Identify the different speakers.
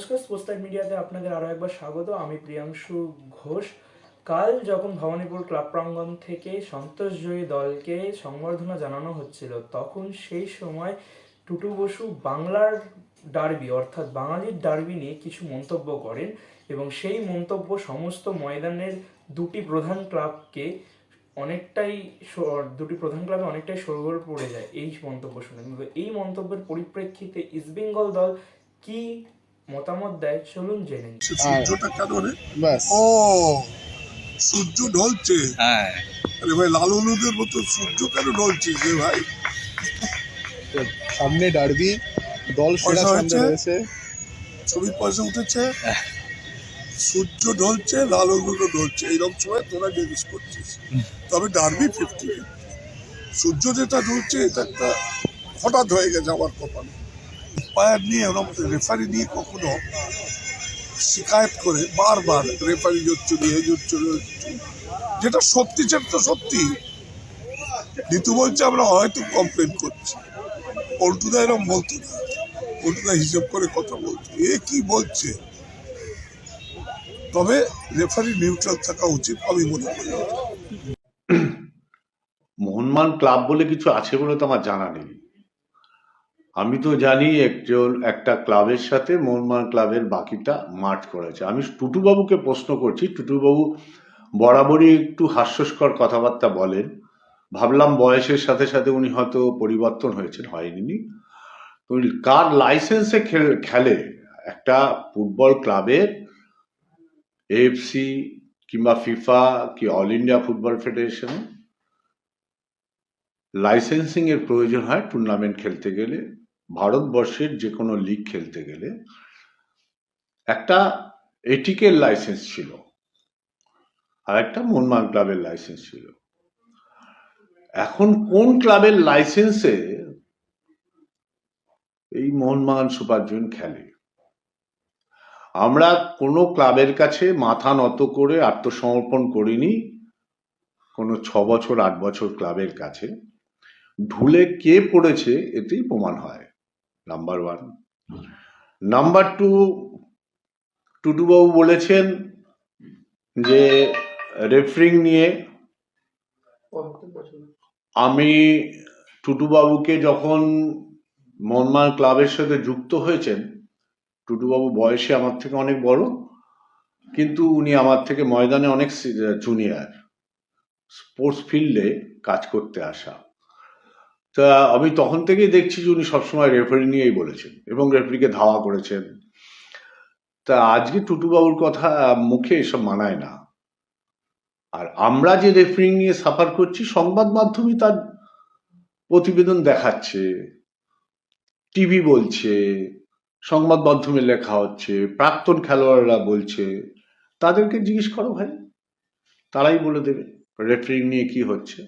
Speaker 1: নমস্কার লাইভ মিডিয়াতে আপনাদের আরও একবার স্বাগত। আমি প্রিয়াংশু ঘোষ। কাল যখন ভবানীপুর ক্লাব প্রাঙ্গণ থেকে সন্তোষজয়ী দলকে সংবর্ধনা জানানো হচ্ছিল, তখন সেই সময় টুটু বসু বাংলার ডার্বি, অর্থাৎ বাঙালির ডার্বি নিয়ে কিছু মন্তব্য করেন এবং সেই মন্তব্য সমস্ত ময়দানের দুটি প্রধান ক্লাবকে অনেকটাই দুটি প্রধান ক্লাবে অনেকটাই সরগোল পড়ে যায়। এই মন্তব্য শুনে। এই মন্তব্যের পরিপ্রেক্ষিতে ইস্টবেঙ্গল দল কি মতামত দেয় চলুন জেনে নিই।
Speaker 2: ও সূর্য ঢলছে।
Speaker 3: হ্যাঁ।
Speaker 2: আরে ভাই লাল হলুদের মতো সূর্য কেন ঢলছিস রে ভাই?
Speaker 3: সামনে ডার্বি দল সেরা রয়েছে।
Speaker 2: ছবির পয়সা উঠেছে? সূর্য ঢলছে লাল হলুদও ঢলছে। এইরকম সময় তোরা জিজ্ঞেস করছিস। তবে ডারবি ফিফটি সূর্য যেটা ঢলছে এটা একটা হঠাৎ হয়ে গেছে আমার কপালে। পায়ার নিয়ে ওরকম রেফারি নিয়ে কখনো শিকায়ত করে, বারবার রেফারি জোচ্ছ দিয়ে জোচ্ছ যেটা সত্যি, সেটা তো সত্যি। ঋতু বলছে, আমরা হয়তো কমপ্লেন করছি। পল্টুদা এরকম বলতো না। পল্টুদা হিসেব করে কথা বলছে এ কি বলছে? তবে রেফারি নিউট্রাল থাকা উচিত আমি মনে করি।
Speaker 4: মোহনমান ক্লাব বলে কিছু আছে বলে তো আমার জানা নেই। আমি তো জানি একজন, একটা ক্লাবের সাথে মোহনমান ক্লাবের বাকিটা মাঠ করেছে। আমি টুটুবাবুকে প্রশ্ন করছি, টুটুবাবু বরাবরই একটু হাস্যস্কর কথাবার্তা বলেন। ভাবলাম বয়সের সাথে সাথে উনি হয়তো পরিবর্তন হয়েছেন, হয়নি। কার লাইসেন্সে খেল- একটা ফুটবল ক্লাবের এএফসি কিংবা ফিফা কি all India football federation? Licensing এর প্রয়োজন হয় টুর্নামেন্ট খেলতে গেলে। ভারতবর্ষের যে কোনো লিগ খেলতে গেলে একটা এটিকের লাইসেন্স ছিল আর একটা মোহনবাগান ক্লাবের লাইসেন্স ছিল। এখন কোন ক্লাবের লাইসেন্সে এই মোহনবাগান সুপার জুন খেলে? আমরা কোনো ক্লাবের কাছে মাথা নত করে আত্মসমর্পণ করিনি কোনো ছ বছর, আট বছর ক্লাবের কাছে। ঢুলে কে পড়েছে এতেই প্রমাণ হয়। নাম্বার ওয়ান নাম্বার টু টুটুবাবু বলেছেন যে রেফারিং নিয়ে আমি টুটুবাবুকে যখন মনমান ক্লাবের সাথে যুক্ত হয়েছেন টুটুবাবু বয়সে আমার থেকে অনেক বড়, কিন্তু উনি আমার থেকে ময়দানে অনেক জুনিয়র স্পোর্টস ফিল্ডে কাজ করতে আসা। তা আমি তখন থেকেই দেখছি যে উনি সবসময় রেফারি নিয়েই বলেছেন এবং রেফারিকে ধাওয়া করেছেন। তা আজকে টুটুবাবুর কথা মুখে এসব মানায় না। আর আমরা যে রেফারিং নিয়ে সাফার করছি, সংবাদ মাধ্যমই তার প্রতিবেদন দেখাচ্ছে টিভি বলছে, সংবাদ মাধ্যমে লেখা হচ্ছে, প্রাক্তন খেলোয়াড়রা বলছে। তাদেরকে জিজ্ঞেস করো ভাই, তারাই বলে দেবে রেফারিং নিয়ে কি হচ্ছে।